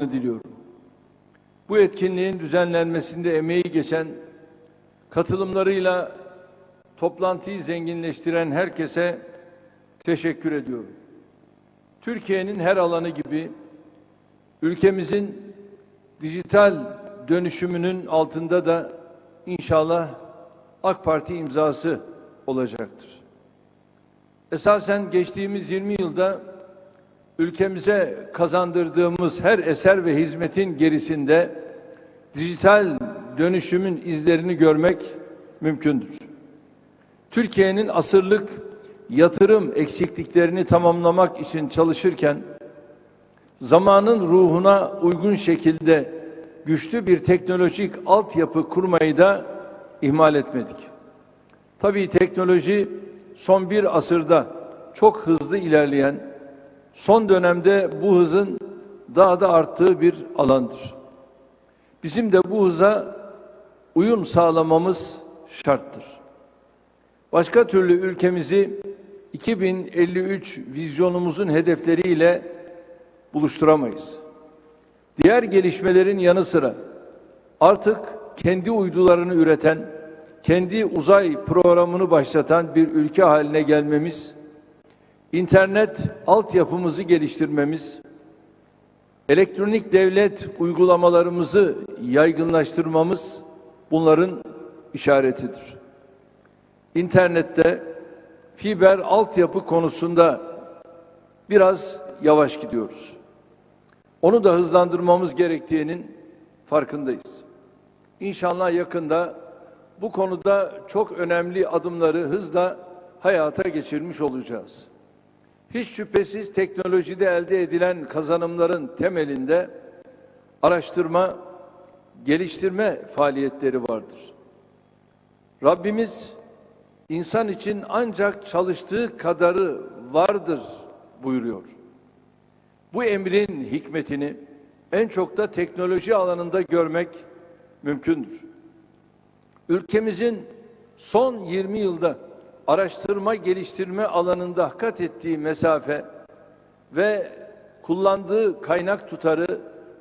diliyorum. Bu etkinliğin düzenlenmesinde emeği geçen, katılımlarıyla toplantıyı zenginleştiren herkese teşekkür ediyorum. Türkiye'nin her alanı gibi ülkemizin dijital dönüşümünün altında da inşallah AK Parti imzası olacaktır. Esasen geçtiğimiz 20 yılda ülkemize kazandırdığımız her eser ve hizmetin gerisinde dijital dönüşümün izlerini görmek mümkündür. Türkiye'nin asırlık yatırım eksikliklerini tamamlamak için çalışırken zamanın ruhuna uygun şekilde güçlü bir teknolojik altyapı kurmayı da ihmal etmedik. Tabii teknoloji son bir asırda çok hızlı ilerleyen, son dönemde bu hızın daha da arttığı bir alandır. Bizim de bu hıza uyum sağlamamız şarttır. Başka türlü ülkemizi 2053 vizyonumuzun hedefleriyle buluşturamayız. Diğer gelişmelerin yanı sıra artık kendi uydularını üreten, kendi uzay programını başlatan bir ülke haline gelmemiz, internet altyapımızı geliştirmemiz, elektronik devlet uygulamalarımızı yaygınlaştırmamız bunların işaretidir. İnternette fiber altyapı konusunda biraz yavaş gidiyoruz. Onu da hızlandırmamız gerektiğinin farkındayız. İnşallah yakında bu konuda çok önemli adımları hızla hayata geçirmiş olacağız. Hiç şüphesiz teknolojide elde edilen kazanımların temelinde araştırma, geliştirme faaliyetleri vardır. Rabbimiz insan için ancak çalıştığı kadarı vardır buyuruyor. Bu emrin hikmetini en çok da teknoloji alanında görmek mümkündür. Ülkemizin son 20 yılda araştırma geliştirme alanında kat ettiği mesafe ve kullandığı kaynak tutarı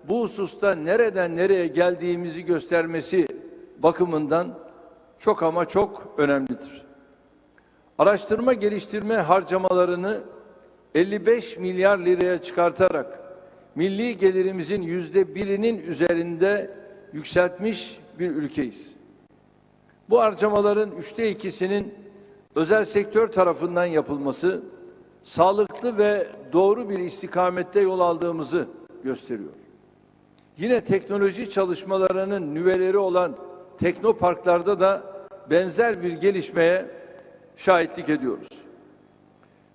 bu hususta nereden nereye geldiğimizi göstermesi bakımından çok ama çok önemlidir. Araştırma geliştirme harcamalarını 55 milyar liraya çıkartarak milli gelirimizin yüzde birinin üzerinde yükseltmiş bir ülkeyiz. Bu harcamaların üçte ikisinin özel sektör tarafından yapılması sağlıklı ve doğru bir istikamette yol aldığımızı gösteriyor. Yine teknoloji çalışmalarının nüveleri olan teknoparklarda da benzer bir gelişmeye şahitlik ediyoruz.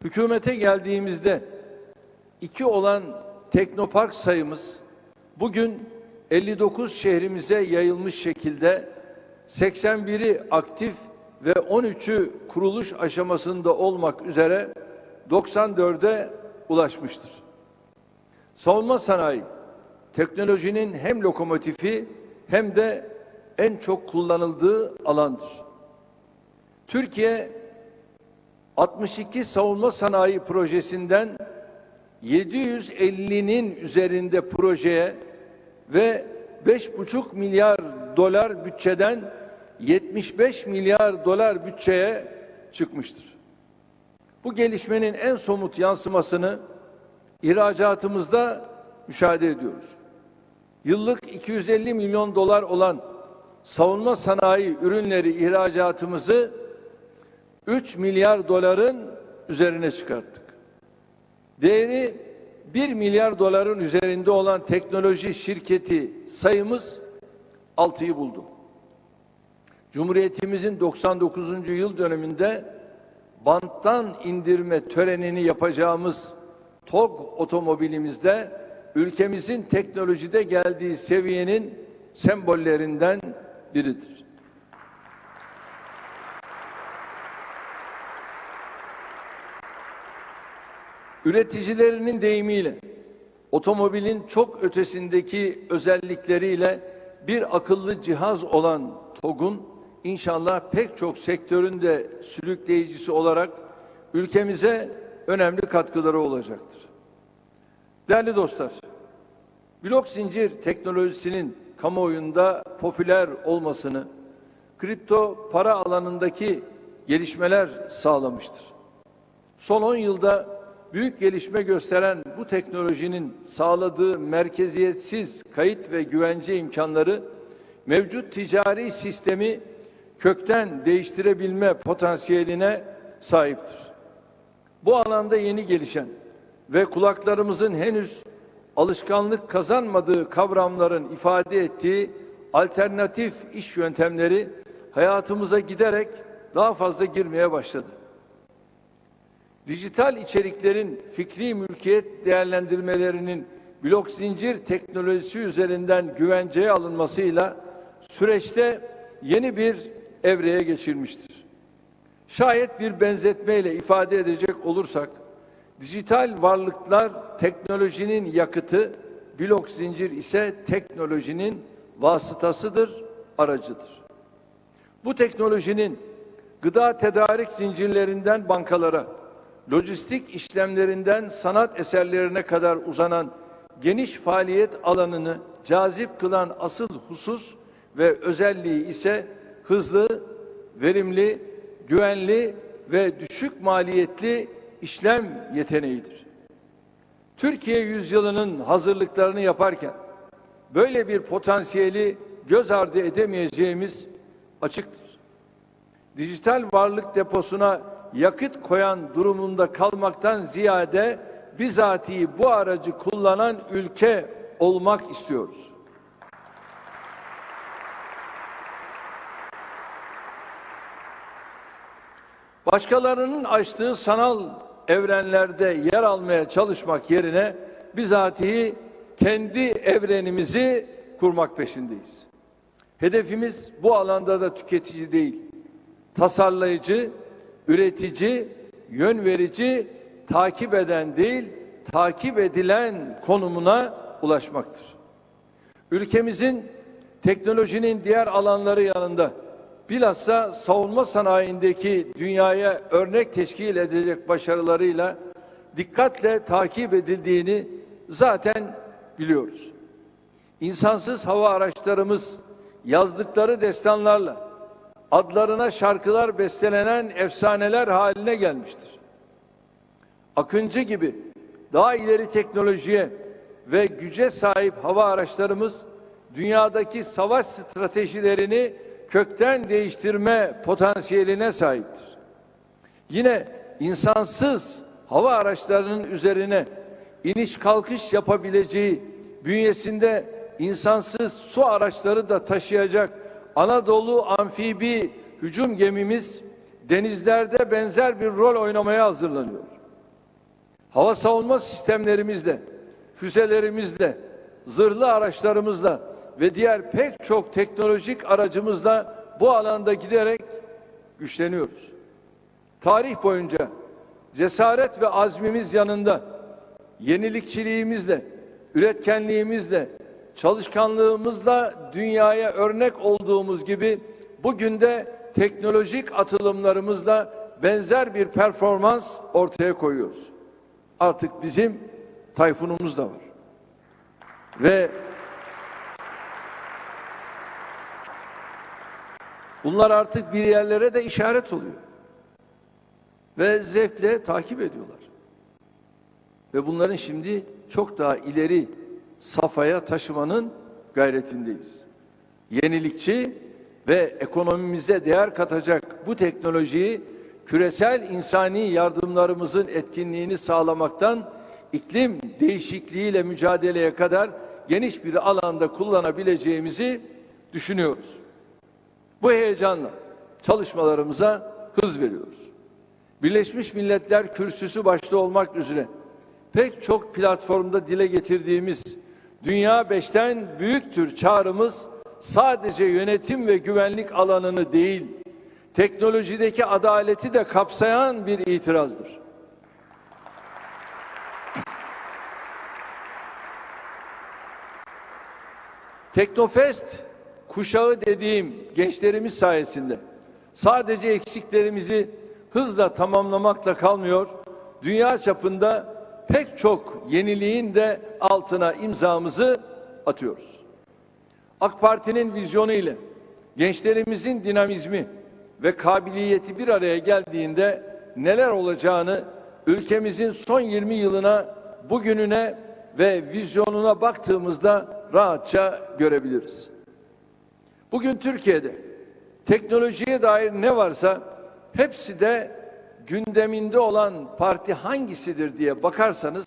Hükümete geldiğimizde iki olan teknopark sayımız bugün 59 şehrimize yayılmış şekilde 81'i aktif ve 13'ü kuruluş aşamasında olmak üzere 94'e ulaşmıştır. Savunma sanayi teknolojinin hem lokomotifi hem de en çok kullanıldığı alandır. Türkiye 62 savunma sanayi projesinden 750'nin üzerinde projeye ve 5,5 milyar dolar bütçeden 75 milyar dolar bütçeye çıkmıştır. Bu gelişmenin en somut yansımasını ihracatımızda müşahede ediyoruz. Yıllık 250 milyon dolar olan savunma sanayi ürünleri ihracatımızı 3 milyar doların üzerine çıkarttık. Değeri 1 milyar doların üzerinde olan teknoloji şirketi sayımız 6'yı buldu. Cumhuriyetimizin 99. yıl döneminde banttan indirme törenini yapacağımız TOG otomobilimizde ülkemizin teknolojide geldiği seviyenin sembollerinden biridir. Üreticilerinin deyimiyle otomobilin çok ötesindeki özellikleriyle bir akıllı cihaz olan TOG'un inşallah pek çok sektöründe sürükleyicisi olarak ülkemize önemli katkıları olacaktır. Değerli dostlar, Blok zincir teknolojisinin kamuoyunda popüler olmasını, kripto para alanındaki gelişmeler sağlamıştır. Son 10 yılda büyük gelişme gösteren bu teknolojinin sağladığı merkeziyetsiz kayıt ve güvence imkanları mevcut ticari sistemi kökten değiştirebilme potansiyeline sahiptir. Bu alanda yeni gelişen ve kulaklarımızın henüz alışkanlık kazanmadığı kavramların ifade ettiği alternatif iş yöntemleri hayatımıza giderek daha fazla girmeye başladı. Dijital içeriklerin fikri mülkiyet değerlendirmelerinin blok zincir teknolojisi üzerinden güvenceye alınmasıyla süreçte yeni bir evreye geçirmiştir. Şayet bir benzetmeyle ifade edecek olursak, dijital varlıklar teknolojinin yakıtı, blok zincir ise teknolojinin vasıtasıdır, aracıdır. Bu teknolojinin gıda tedarik zincirlerinden bankalara, lojistik işlemlerinden sanat eserlerine kadar uzanan geniş faaliyet alanını cazip kılan asıl husus ve özelliği ise hızlı, verimli, güvenli ve düşük maliyetli işlem yeteneğidir. Türkiye yüzyılının hazırlıklarını yaparken böyle bir potansiyeli göz ardı edemeyeceğimiz açıktır. Dijital varlık deposuna yakıt koyan durumunda kalmaktan ziyade bizatihi bu aracı kullanan ülke olmak istiyoruz. Başkalarının açtığı sanal evrenlerde yer almaya çalışmak yerine bizatihi kendi evrenimizi kurmak peşindeyiz. Hedefimiz bu alanda da tüketici değil, tasarlayıcı, üretici, yön verici, takip eden değil, takip edilen konumuna ulaşmaktır. Ülkemizin teknolojinin diğer alanları yanında bilhassa savunma sanayindeki dünyaya örnek teşkil edecek başarılarıyla dikkatle takip edildiğini zaten biliyoruz. İnsansız hava araçlarımız yazdıkları destanlarla adlarına şarkılar bestelenen efsaneler haline gelmiştir. Akıncı gibi daha ileri teknolojiye ve güce sahip hava araçlarımız dünyadaki savaş stratejilerini kökten değiştirme potansiyeline sahiptir. Yine insansız hava araçlarının üzerine iniş kalkış yapabileceği bünyesinde insansız su araçları da taşıyacak Anadolu amfibi hücum gemimiz denizlerde benzer bir rol oynamaya hazırlanıyor. Hava savunma sistemlerimizle, füzelerimizle, zırhlı araçlarımızla ve diğer pek çok teknolojik aracımızla bu alanda giderek güçleniyoruz. Tarih boyunca cesaret ve azmimiz yanında yenilikçiliğimizle, üretkenliğimizle, çalışkanlığımızla dünyaya örnek olduğumuz gibi bugün de teknolojik atılımlarımızla benzer bir performans ortaya koyuyoruz. Artık bizim Tayfunumuz da var. Ve bunlar artık bir yerlere de işaret oluyor. Ve zevkle takip ediyorlar. Ve bunların şimdi çok daha ileri safhaya taşımanın gayretindeyiz. Yenilikçi ve ekonomimize değer katacak bu teknolojiyi küresel insani yardımlarımızın etkinliğini sağlamaktan iklim değişikliğiyle mücadeleye kadar geniş bir alanda kullanabileceğimizi düşünüyoruz. Bu heyecanla çalışmalarımıza hız veriyoruz. Birleşmiş Milletler Kürsüsü başta olmak üzere pek çok platformda dile getirdiğimiz Dünya beşten büyüktür çağrımız sadece yönetim ve güvenlik alanını değil, teknolojideki adaleti de kapsayan bir itirazdır. Teknofest kuşağı dediğim gençlerimiz sayesinde sadece eksiklerimizi hızla tamamlamakla kalmıyor, dünya çapında pek çok yeniliğin de altına imzamızı atıyoruz. AK Parti'nin vizyonu ile gençlerimizin dinamizmi ve kabiliyeti bir araya geldiğinde neler olacağını ülkemizin son 20 yılına, bugününe ve vizyonuna baktığımızda rahatça görebiliriz. Bugün Türkiye'de teknolojiye dair ne varsa hepsi de gündeminde olan parti hangisidir diye bakarsanız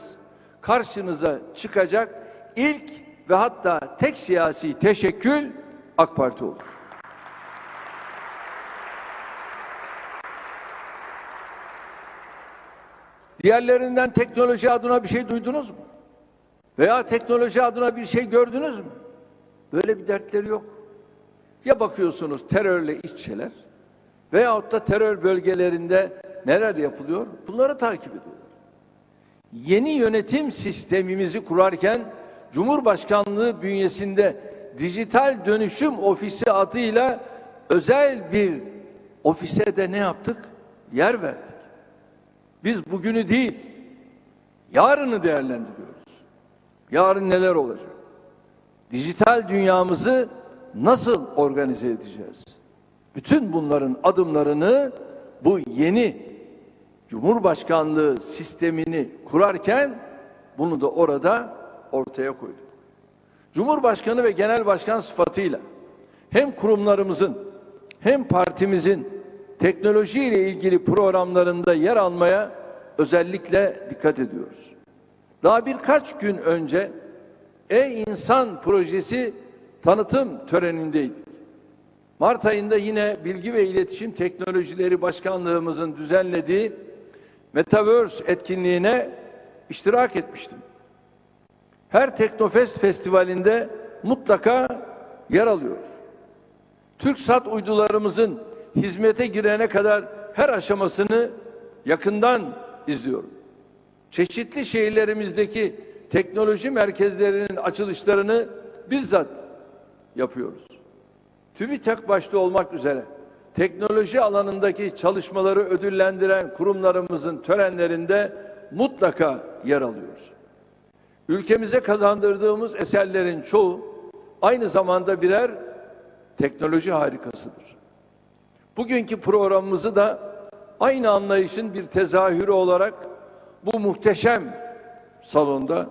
karşınıza çıkacak ilk ve hatta tek siyasi teşekkül AK Parti olur. Diğerlerinden teknoloji adına bir şey duydunuz mu? Veya teknoloji adına bir şey gördünüz mü? Böyle bir dertleri yok. Ya bakıyorsunuz terörle işçiler veyahut da terör bölgelerinde neler yapılıyor? Bunları takip ediyorlar. Yeni yönetim sistemimizi kurarken Cumhurbaşkanlığı bünyesinde dijital dönüşüm ofisi adıyla özel bir ofise de ne yaptık? Yer verdik. Biz bugünü değil, yarını değerlendiriyoruz. Yarın neler olacak? Dijital dünyamızı nasıl organize edeceğiz? Bütün bunların adımlarını bu yeni Cumhurbaşkanlığı sistemini kurarken bunu da orada ortaya koyduk. Cumhurbaşkanı ve genel başkan sıfatıyla hem kurumlarımızın hem partimizin teknoloji ile ilgili programlarında yer almaya özellikle dikkat ediyoruz. Daha birkaç gün önce E-İnsan projesi tanıtım törenindeydik. Mart ayında yine Bilgi ve İletişim Teknolojileri Başkanlığımızın düzenlediği Metaverse etkinliğine iştirak etmiştim. Her Teknofest festivalinde mutlaka yer alıyoruz. TürkSat uydularımızın hizmete girene kadar her aşamasını yakından izliyorum. Çeşitli şehirlerimizdeki teknoloji merkezlerinin açılışlarını bizzat yapıyoruz. TÜBİTAK başta olmak üzere teknoloji alanındaki çalışmaları ödüllendiren kurumlarımızın törenlerinde mutlaka yer alıyoruz. Ülkemize kazandırdığımız eserlerin çoğu aynı zamanda birer teknoloji harikasıdır. Bugünkü programımızı da aynı anlayışın bir tezahürü olarak bu muhteşem salonda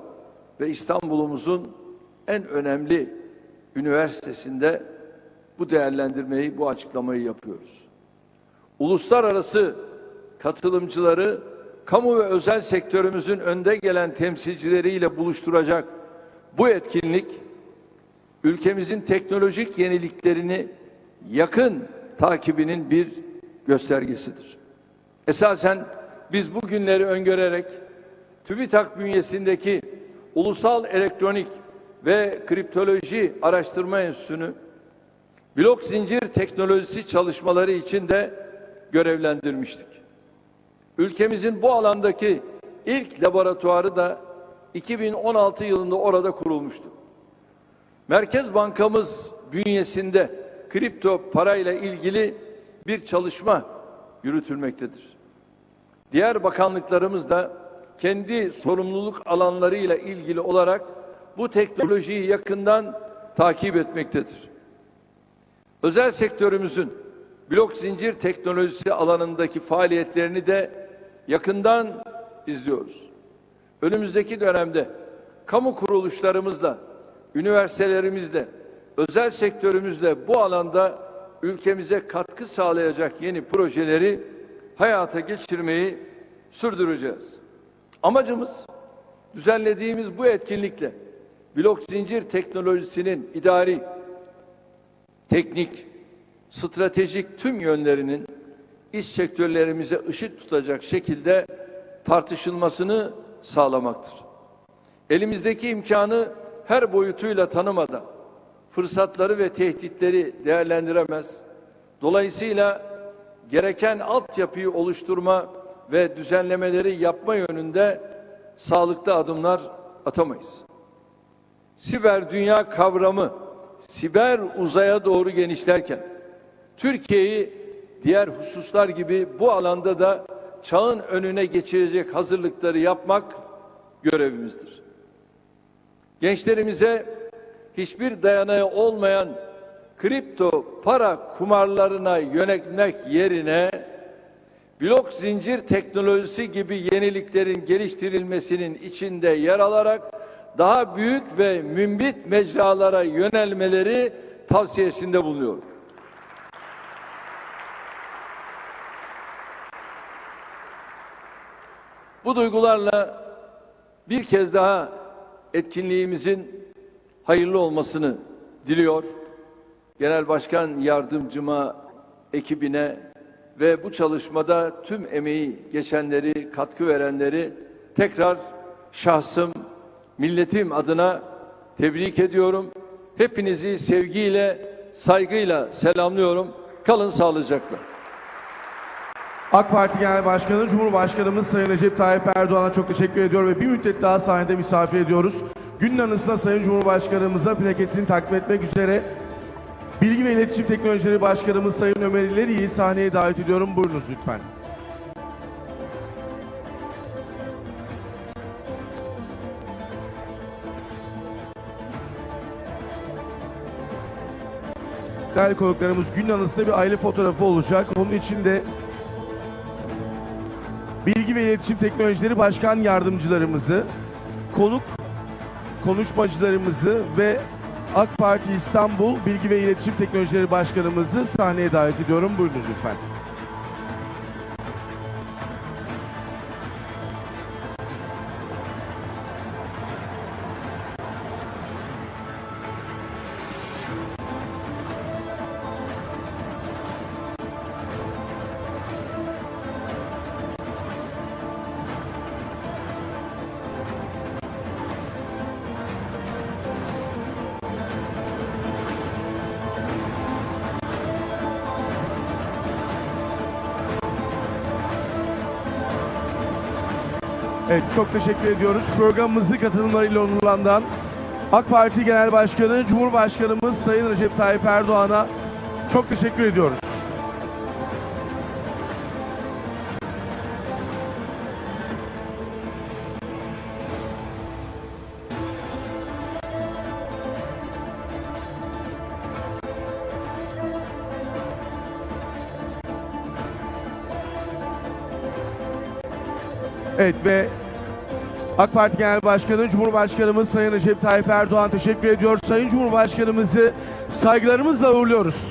ve İstanbul'umuzun en önemli üniversitesinde bu değerlendirmeyi, bu açıklamayı yapıyoruz. Uluslararası katılımcıları kamu ve özel sektörümüzün önde gelen temsilcileriyle buluşturacak bu etkinlik ülkemizin teknolojik yeniliklerini yakın takibinin bir göstergesidir. Esasen biz bu günleri öngörerek TÜBİTAK bünyesindeki Ulusal Elektronik ve Kriptoloji Araştırma Enstitüsü'nü blok zincir teknolojisi çalışmaları için de görevlendirmiştik. Ülkemizin bu alandaki ilk laboratuvarı da 2016 yılında orada kurulmuştu. Merkez Bankamız bünyesinde kripto parayla ilgili bir çalışma yürütülmektedir. Diğer bakanlıklarımız da kendi sorumluluk alanlarıyla ilgili olarak bu teknolojiyi yakından takip etmektedir. Özel sektörümüzün blok zincir teknolojisi alanındaki faaliyetlerini de yakından izliyoruz. Önümüzdeki dönemde kamu kuruluşlarımızla, üniversitelerimizle, özel sektörümüzle bu alanda ülkemize katkı sağlayacak yeni projeleri hayata geçirmeyi sürdüreceğiz. Amacımız düzenlediğimiz bu etkinlikle blok zincir teknolojisinin idari, teknik, stratejik tüm yönlerinin iş sektörlerimize ışık tutacak şekilde tartışılmasını sağlamaktır. Elimizdeki imkanı her boyutuyla tanımadan fırsatları ve tehditleri değerlendiremez. Dolayısıyla gereken altyapıyı oluşturma ve düzenlemeleri yapma yönünde sağlıklı adımlar atamayız. Siber dünya kavramı siber uzaya doğru genişlerken Türkiye'yi diğer hususlar gibi bu alanda da çağın önüne geçirecek hazırlıkları yapmak görevimizdir. Gençlerimize hiçbir dayanağı olmayan kripto para kumarlarına yönelmek yerine blok zincir teknolojisi gibi yeniliklerin geliştirilmesinin içinde yer alarak daha büyük ve mümbit mecralara yönelmeleri tavsiyesinde bulunuyorum. Bu duygularla bir kez daha etkinliğimizin hayırlı olmasını diliyor. Genel Başkan Yardımcıma ekibine ve bu çalışmada tüm emeği geçenleri, katkı verenleri tekrar şahsım, milletim adına tebrik ediyorum. Hepinizi sevgiyle, saygıyla selamlıyorum. Kalın sağlıcakla. AK Parti Genel Başkanı Cumhurbaşkanımız Sayın Recep Tayyip Erdoğan'a çok teşekkür ediyor ve bir müddet daha sahnede misafir ediyoruz. Günün anısına Sayın Cumhurbaşkanımıza plaketini takdim etmek üzere Bilgi ve İletişim Teknolojileri Başkanımız Sayın Ömer İleri'yi sahneye davet ediyorum. Buyurunuz lütfen. Değerli konuklarımız günün anısında bir aile fotoğrafı olacak. Onun için de Bilgi ve İletişim Teknolojileri Başkan Yardımcılarımızı, konuk konuşmacılarımızı ve AK Parti İstanbul Bilgi ve İletişim Teknolojileri Başkanımızı sahneye davet ediyorum. Buyurunuz lütfen. Evet çok teşekkür ediyoruz. Programımızı katılımlarıyla onurlandıran AK Parti Genel Başkanı Cumhurbaşkanımız Sayın Recep Tayyip Erdoğan'a çok teşekkür ediyoruz. Evet ve AK Parti Genel Başkanı Cumhurbaşkanımız Sayın Recep Tayyip Erdoğan teşekkür ediyor. Sayın Cumhurbaşkanımızı saygılarımızla uğurluyoruz.